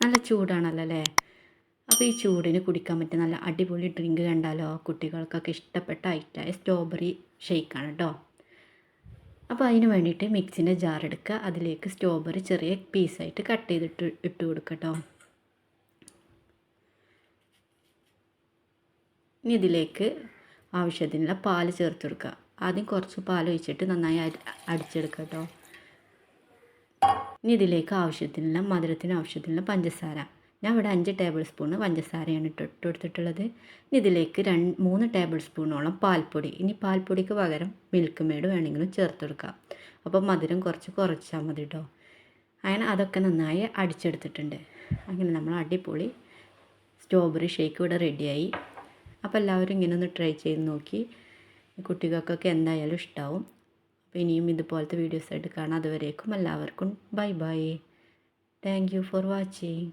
നല്ല ചൂടാണല്ലോ അല്ലേ അപ്പോൾ ഈ ചൂടിന് കുടിക്കാൻ പറ്റിയ നല്ല അടിപൊളി ഡ്രിങ്ക് കണ്ടാലോ? കുട്ടികൾക്കൊക്കെ ഇഷ്ടപ്പെട്ട ഐറ്റായ സ്ട്രോബെറി ഷെയ്ക്കാണ് കേട്ടോ അപ്പോൾ അതിന് വേണ്ടിയിട്ട് മിക്സിന്റെ ജാർ എടുക്കുക അതിലേക്ക് സ്ട്രോബെറി ചെറിയ പീസായിട്ട് കട്ട് ചെയ്തിട്ട് ഇട്ട് കൊടുക്കുക കേട്ടോ ഇനി ഇതിലേക്ക് ആവശ്യത്തിനുള്ള പാൽ ചേർത്ത് കൊടുക്കുക ആദ്യം കുറച്ച് പാൽ ഒഴിച്ചിട്ട് നന്നായി അടിച്ചെടുക്കുക കേട്ടോ ഇനി ഇതിലേക്ക് ആവശ്യത്തിനുള്ള മധുരത്തിന് ആവശ്യത്തിനുള്ള പഞ്ചസാര. ഞാൻ ഇവിടെ അഞ്ച് ടേബിൾ സ്പൂണ് പഞ്ചസാരയാണ് ഇട്ട് ഇട്ട് കൊടുത്തിട്ടുള്ളത്. ഇനി ഇതിലേക്ക് രണ്ട് മൂന്ന് ടേബിൾ സ്പൂണോളം പാൽപ്പൊടി. ഇനി പാൽപ്പൊടിക്ക് പകരം മിൽക്ക് മെയ്ഡ് വേണമെങ്കിലും ചേർത്ത് കൊടുക്കാം. അപ്പോൾ മധുരം കുറച്ച് കുറച്ചാൽ മതി കേട്ടോ അങ്ങനെ അതൊക്കെ നന്നായി അടിച്ചെടുത്തിട്ടുണ്ട്. അങ്ങനെ നമ്മൾ അടിപൊളി സ്ട്രോബെറി ഷേക്ക് ഇവിടെ റെഡിയായി അപ്പോൾ എല്ലാവരും ഇങ്ങനെ ഒന്ന് ട്രൈ ചെയ്ത് നോക്കി. കുട്ടികൾക്കൊക്കെ എന്തായാലും ഇഷ്ടമാവും ഇനിയും ഇതുപോലത്തെ വീഡിയോസായിട്ട് കാണാം. അതുവരേക്കും എല്ലാവർക്കും bye bye thank you for watching